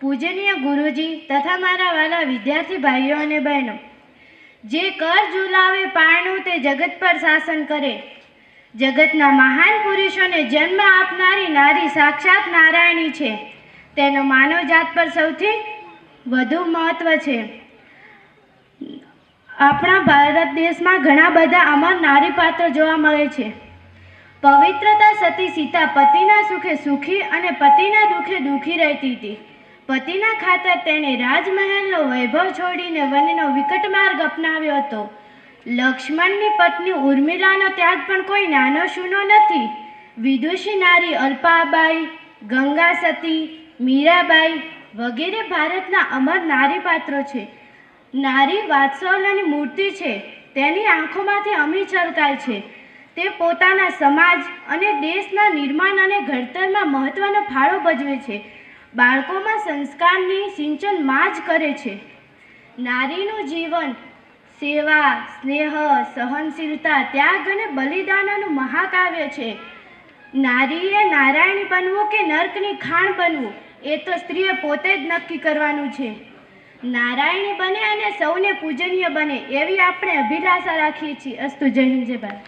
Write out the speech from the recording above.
પૂજનીય ગુરુજી તથા મારા વાલા વિદ્યાર્થી ભાઈઓ અને બહેનો, જે કર ઝુલાવે પારણું તે જગત પર શાસન કરે. જગતના મહાન પુરુષોને જન્મ આપનારી નારી સાક્ષાત નારાયણી છે. તેનો માનવજાત પર સૌથી વધુ મહત્વ છે. આપણા ભારત દેશમાં ઘણા બધા અમર નારી પાત્રો જોવા મળે છે. પવિત્રતા સતી સીતા પતિના સુખે સુખી અને પતિના દુઃખે દુઃખી રહેતી હતી. પતિના ખાતર તેણે રાજમહેલનો વૈભવ છોડીને વનનો વિકટ માર્ગ અપનાવ્યો હતો. લક્ષ્મણની પત્ની ઉર્મિલાનો ત્યાગ પણ કોઈ નાનો શૂનો નથી. વિદુષી નારી અલ્પાબાઈ ગંગા સતી મીરાબાઈ વગેરે ભારતના અમર નારી પાત્રો છે. નારી વાત્સલ્યની મૂર્તિ છે. તેની આંખોમાંથી અમી છલકાય છે. તે પોતાના સમાજ અને દેશના નિર્માણ અને ઘડતરમાં મહત્વનો ફાળો ભજવે છે. બાળકોમાં સંસ્કારની સિંચનમાં જ કરે છે. નારીનું જીવન, સેવા, સ્નેહ, સહનશીલતા, ત્યાગ અને બલિદાનનું મહાકાવ્ય છે. નારીએ નારાયણી બનવું કે નર્કની ખાણ બનવું, એ તો સ્ત્રીએ પોતે જ નક્કી કરવાનું છે. નારાયણી બને અને સૌને પૂજનીય બને, એવી આપણે અભિલાષા રાખીએ છીએ. અસ્તુ જય હિન્દ, જય ભારત.